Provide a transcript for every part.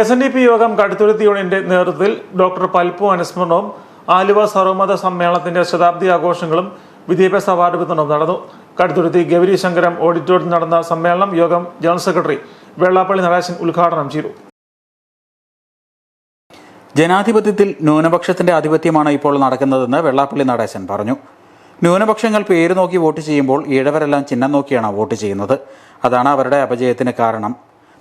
S N D P യോഗം കടുത്തുരുത്തി യൂണിയന്റെ നേതൃത്വത്തിൽ ഡോക്ടർ പൽപ്പു അനുസ്മരണവും ആലുവ സർവമത സമ്മേളനത്തിന്റെ ശതാബ്ദി ആഘോഷങ്ങളും വിദ്യാഭ്യാസ അവാർഡ് വിതരണവും നടന്നു. കടുത്തുരുത്തി ഗൗരി ശങ്കരം ഓഡിറ്റോറിയത്തിൽ നടന്ന സമ്മേളനം യോഗം ജനറൽ സെക്രട്ടറി വെള്ളാപ്പള്ളി നടേശൻ ഉദ്ഘാടനം ചെയ്തു. ജനാധിപത്യത്തിൽ ന്യൂനപക്ഷത്തിന്റെ ആധിപത്യമാണ് ഇപ്പോൾ നടക്കുന്നതെന്ന് വെള്ളാപ്പള്ളി നടേശൻ പറഞ്ഞു. ന്യൂനപക്ഷങ്ങൾ പേര് നോക്കി വോട്ട് ചെയ്യുമ്പോൾ ഈഴവരെല്ലാം ചിഹ്നം നോക്കിയാണ് വോട്ട് ചെയ്യുന്നത്. അതാണ് അവരുടെ അപജയത്തിന് കാരണം.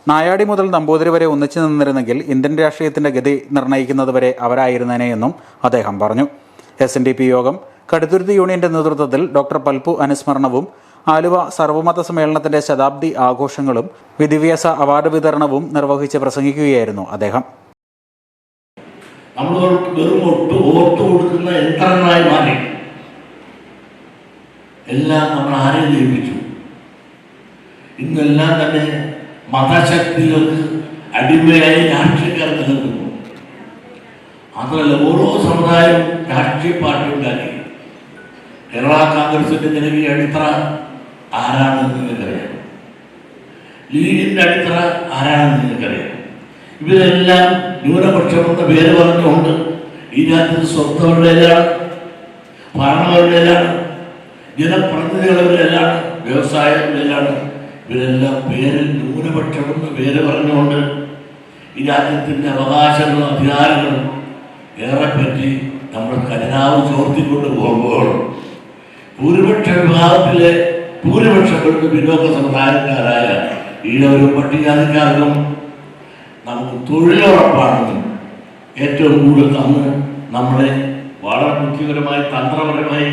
നായാടി മുതൽ നമ്പൂതിരി വരെ ഒന്നിച്ചു നിന്നിരുന്നെങ്കിൽ ഇന്ത്യൻ രാഷ്ട്രീയത്തിന്റെ ഗതി നിർണയിക്കുന്നത് വരെ അവരായിരുന്നേനെ എന്നും അദ്ദേഹം പറഞ്ഞു. എസ് എൻ ഡി പി യോഗം കടുത്തുരുത്തി യൂണിയന്റെ നേതൃത്വത്തിൽ ഡോക്ടർ പൽപ്പു അനുസ്മരണവും ആലുവ സർവമത സമ്മേളനത്തിന്റെ ശതാബ്ദി ആഘോഷങ്ങളും വിദ്യാഭ്യാസ അവാർഡ് വിതരണവും നിർവഹിച്ച് പ്രസംഗിക്കുകയായിരുന്നു അദ്ദേഹം. നമ്മൾ വെറും കൊടുക്കുന്ന മാറി. എല്ലാം നമ്മൾ ആരെയും ജയിപ്പിച്ചു ഇന്നെല്ലാം തന്നെ മതശക്തികൾക്ക് അടിമയായി രാഷ്ട്രീയക്കാർ നിലനിൽക്കുന്നു മാത്രമല്ല ഓരോ സമുദായവും രാഷ്ട്രീയ പാർട്ടി ഉണ്ടാക്കി. കേരള കോൺഗ്രസിന്റെ നിലവിലെ അടിത്തറ ആരാണെന്ന് നിങ്ങൾക്കറിയാം. ലീഗിന്റെ അടിത്തറ ആരാണെന്ന് നിങ്ങൾക്കറിയാം. ഇവരെല്ലാം ന്യൂനപക്ഷം പേര് പറഞ്ഞുകൊണ്ട് ഈ രാജ്യത്ത് സ്വന്തമുള്ളവരിലാണ് ജനപ്രതിനിധികളുടെ എല്ലാം വ്യവസായങ്ങളിലാണ് ഇവരെല്ലാം പേരിൽ ന്യൂനപക്ഷം എന്ന് പേര് പറഞ്ഞുകൊണ്ട് ഈ രാജ്യത്തിന്റെ അവകാശങ്ങളും അധികാരങ്ങളും ഏറെ പറ്റി നമ്മൾ ഖജനാവ് ചോർത്തിക്കൊണ്ട് പോകുമ്പോൾ ഭൂരിപക്ഷ വിഭാഗത്തിലെ ഭൂരിപക്ഷങ്ങളുടെ വിനോദ സമുദായക്കാരായ ഈഴവരും പട്ടികജാതിക്കാർക്കും നമുക്ക് തൊഴിലുറപ്പാണെന്നും ഏറ്റവും കൂടുതൽ അന്ന് നമ്മളെ വളരെ ബുദ്ധിപരമായി തന്ത്രപരമായി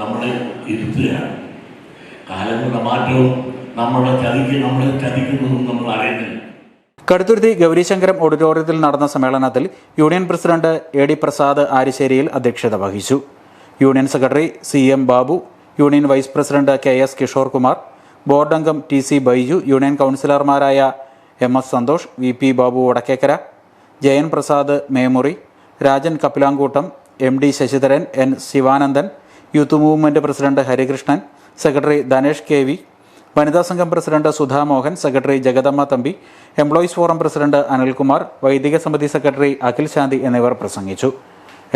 നമ്മളെ ഇരുത്തുകയാണ്. കാലങ്ങളുടെ മാറ്റവും നമ്മൾ കടുത്തുരുത്തി ഗൗരീശങ്കരം ഓഡിറ്റോറിയത്തിൽ നടന്ന സമ്മേളനത്തിൽ union president A D Prasad ആരിശ്ശേരിയിൽ അധ്യക്ഷത വഹിച്ചു. Union secretary C M Babu union vice president K S Kishore Kumar board അംഗം ടി സി ബൈജു യൂണിയൻ കൗൺസിലർമാരായ M S Santhosh V P Babu Vadakkekkara Jayan Prasad Memuri Rajan Kapilamkoottam M D Sasidharan N Sivanandan youth movement president Harikrishnan secretary Dhanesh K V വനിതാ സംഘം president Sudha Mohan secretary Jagadamma Thampi employees forum president Anilkumar വൈദിക സമിതി secretary Akhil ശാന്തി എന്നിവർ പ്രസംഗിച്ചു.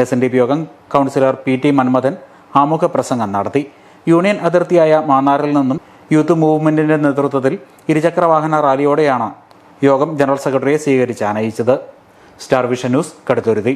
S N D P യോഗം councillor P T Manmathan ആമുഖ പ്രസംഗം നടത്തി. യൂണിയൻ അതിർത്തിയായ മാന്നാറിൽ നിന്നും യൂത്ത് മൂവ്മെന്റിന്റെ നേതൃത്വത്തിൽ ഇരുചക്ര വാഹന റാലിയോടെയാണ് യോഗം ജനറൽ സെക്രട്ടറിയെ സ്വീകരിച്ച് ആനയിച്ചത്. Star Vision News Kaduthuruthy.